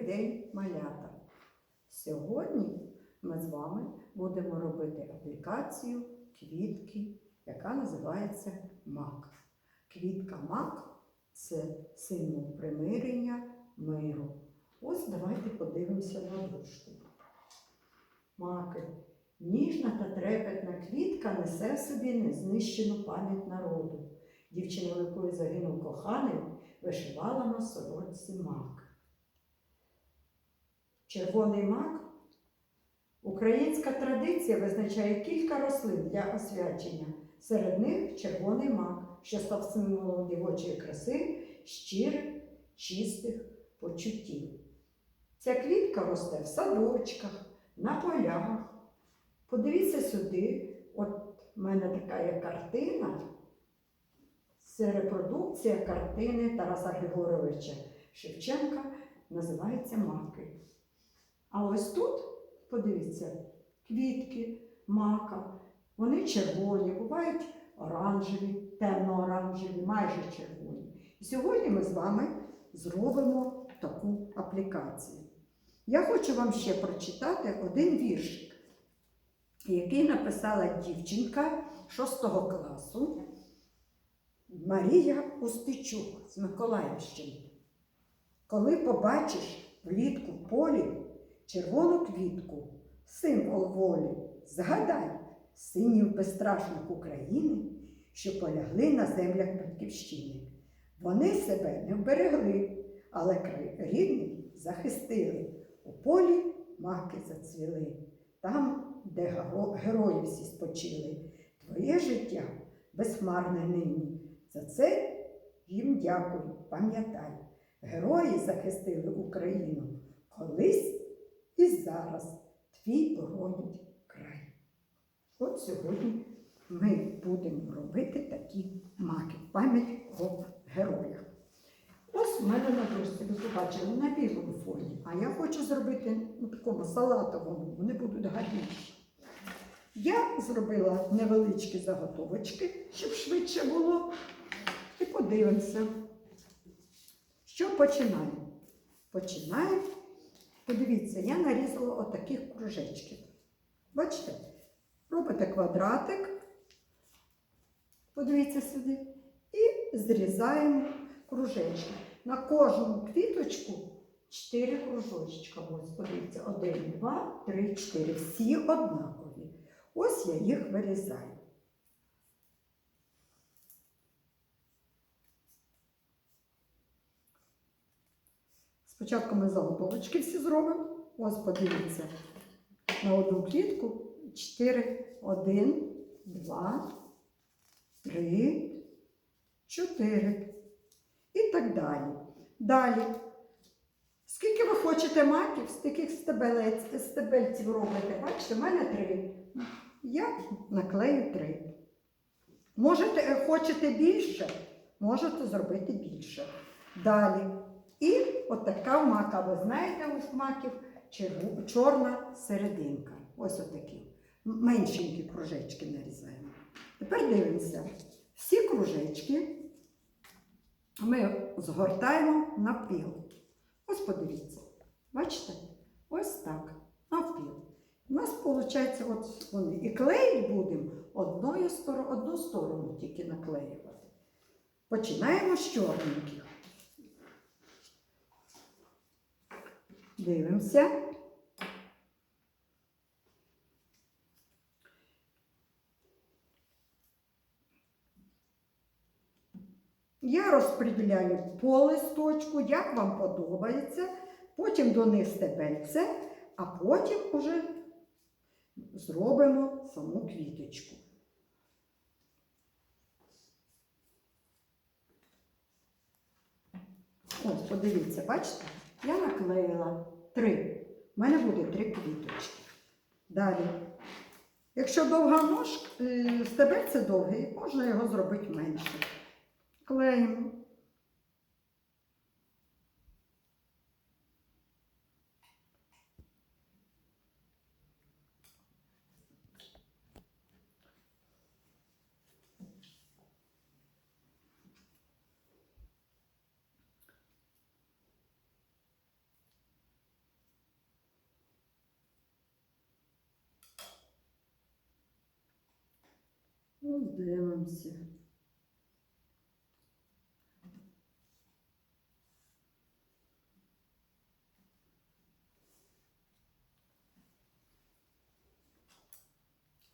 День малята. Сьогодні ми з вами будемо робити аплікацію квітки, яка називається мак. Квітка мак це символ примирення миру. Ось давайте подивимося на дошку. Маки. Ніжна та трепетна квітка несе в собі незнищену пам'ять народу. Дівчина, в якої загинув коханий, вишивала на сорочці мак. Червоний мак українська традиція визначає кілька рослин для освячення. Серед них червоний мак, що став символом дівочої краси, щирих, чистих почуттів. Ця квітка росте в садочках, на полях. Подивіться сюди, от в мене така є картина. Це репродукція картини Тараса Григоровича Шевченка, називається Маки. А ось тут, подивіться, квітки, мака. Вони червоні, бувають оранжеві, темно-оранжеві, майже червоні. І сьогодні ми з вами зробимо таку аплікацію. Я хочу вам ще прочитати один віршик, який написала дівчинка 6 класу Марія Устичук з Миколаївщини. Коли побачиш влітку полі червону квітку, символ волі, згадай синів безстрашних України, що полягли на землях Батьківщини. Вони себе не вберегли, але край рідний захистили. У полі маки зацвіли, там, де герої всі спочили. Твоє життя безхмарне нині. За це їм дякую, пам'ятай. Герої захистили Україну колись і зараз твій боронить край. От сьогодні ми будемо робити такі маки в пам'ять про героїв. Ось в мене на дошці, ви побачили, на білому фоні. А я хочу зробити на такому салатовому, вони будуть гарніші. Я зробила невеличкі заготовочки, щоб швидше було. І подивимося. Що починаємо? Починаємо. Подивіться, я нарізала отаких кружечків. Бачите? Робите квадратик. Подивіться сюди. І зрізаємо кружечки. На кожну квіточку 4 кружочка. Ось, подивіться, 1, 2, 3, 4. Всі однакові. Ось я їх вирізаю. Спочатку ми заготовочки всі зробимо. Ось подивіться. На одну клітку 4, 1, 2, 3, 4. І так далі. Далі. Скільки ви хочете маків, з таких стебельців робите? Бачите, в мене три. Я наклею три. Можете, е, хочете більше, можете зробити більше. Далі. І отака мака, ви знаєте, у маків чорна серединка. Ось отакі. Меншенькі кружечки нарізаємо. Тепер дивимося. Всі кружечки ми згортаємо навпіл. Ось подивіться. Бачите? Ось так. Навпіл. У нас виходить, от вони. І клеїть будемо одну сторону тільки наклеювати. Починаємо з чорненьких. Дивимося. Я розподіляю по листочку, як вам подобається, потім до них стебельце, а потім уже зробимо саму квіточку. Ось, подивіться, бачите? Я наклеїла три. У мене буде три квіточки. Далі. Якщо довга ножка, е, стебельце довгий, можна його зробити менше. Клеїмо. Ось дивимося.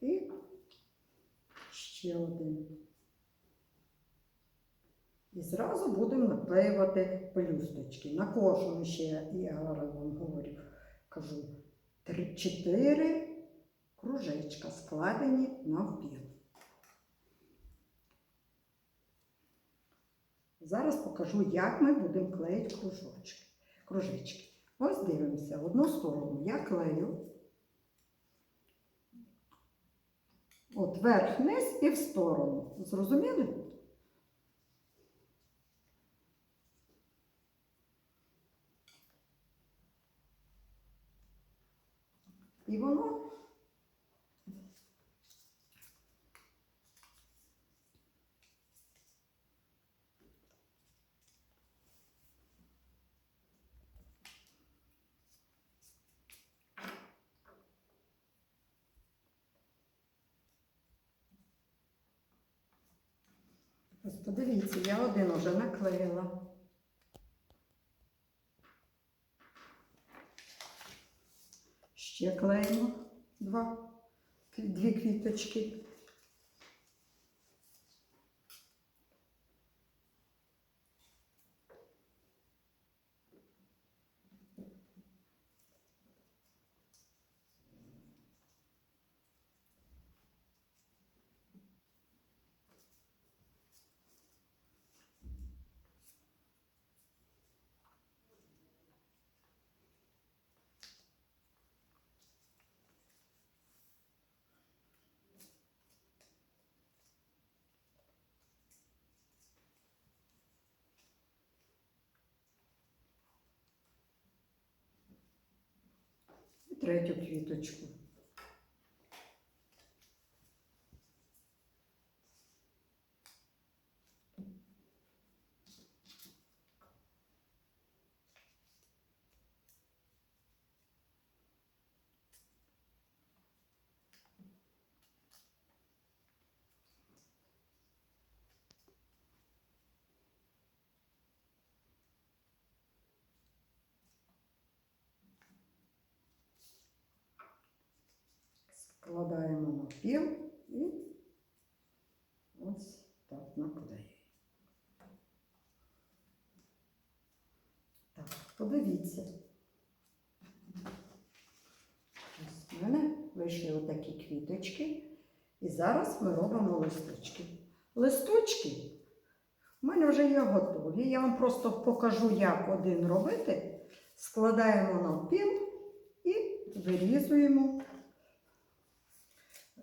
І ще один. І зразу будемо наклеювати пелюсточки. На кожну ще я вам говорю, кажу, три-чотири кружечка складені навпіл. Зараз покажу, як ми будемо клеїти кружочки. кружечки. Ось дивимося, одну сторону я клею. От верх-низ і в сторону. Зрозуміли? І воно Ось подивіться, я один уже наклеїла. Ще клеїмо два, дві квіточки. Третю квіточку. Складаємо і ось так наклеюємо. Так, подивіться. Ось в мене вийшли отакі квіточки. І зараз ми робимо листочки. Листочки в мене вже є готові. Я вам просто покажу, як один робити. Складаємо на піл і вирізуємо.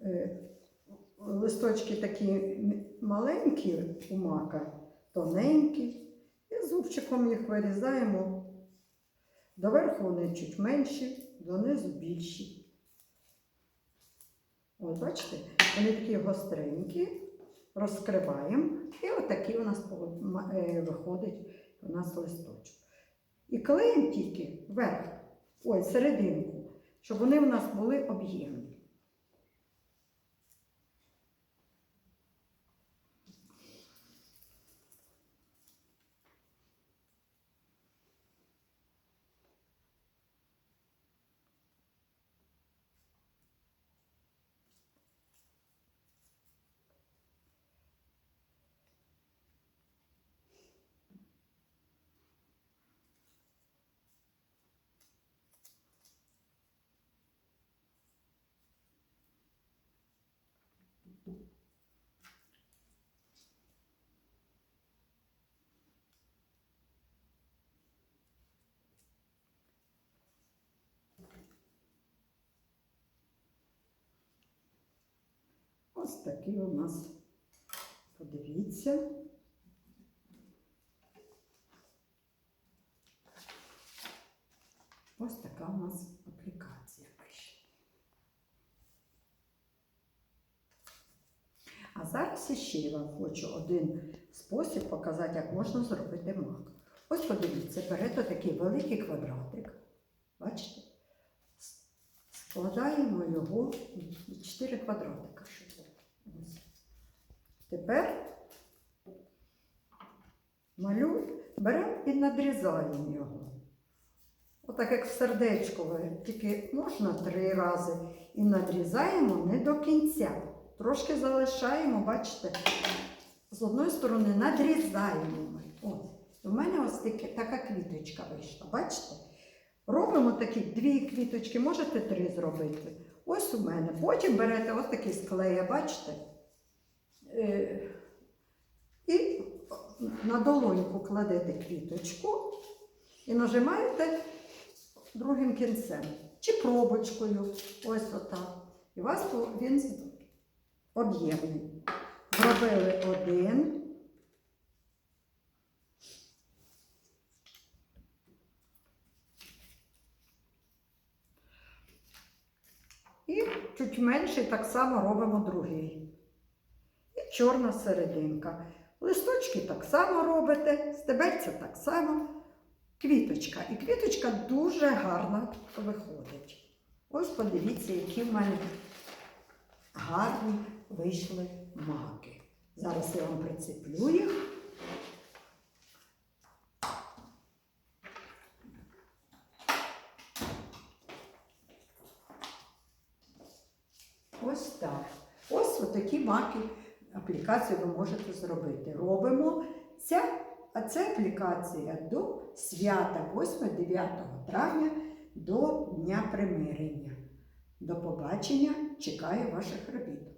Е, Листочки такі маленькі у мака, тоненькі, і зубчиком їх вирізаємо. Доверху вони чуть менші, донизу більші. Ось, бачите, вони такі гостренькі, розкриваємо, і отакий у нас е, виходить у нас листочок. І клеїмо тільки вверх, ой, серединку, щоб вони у нас були об'ємні. Ось такий у нас, подивіться. Ось така у нас аплікація вийшла. А зараз ще я вам хочу один спосіб показати, як можна зробити мак. Ось подивіться, берете такий великий квадратик. Бачите? Складаємо його в 4 квадратика. Ось. Тепер малюємо, беремо і надрізаємо його. Отак як в сердечкове, тільки можна три рази. І надрізаємо не до кінця. Трошки залишаємо, бачите, з одної сторони надрізаємо ми. От. У мене ось таки, така квіточка вийшла. Бачите? Робимо такі дві квіточки, можете три зробити. Ось у мене. Потім берете ось такий склея, бачите? Е, і на долоньку кладете квіточку і нажимаєте другим кінцем. Чи пробочкою. Ось отак. І у вас він об'ємний. Зробили один. І чуть менший так само робимо другий. Чорна серединка. Листочки так само робите, стебельця так само. Квіточка. І квіточка дуже гарно виходить. Ось подивіться, які в мене гарні вийшли маки. Зараз я вам прицеплю їх. Ось так. Ось отакі маки аплікацію ви можете зробити. Робимо ця, а це аплікація до свята 8-9 травня до Дня примирення. До побачення, чекаю ваших робіт.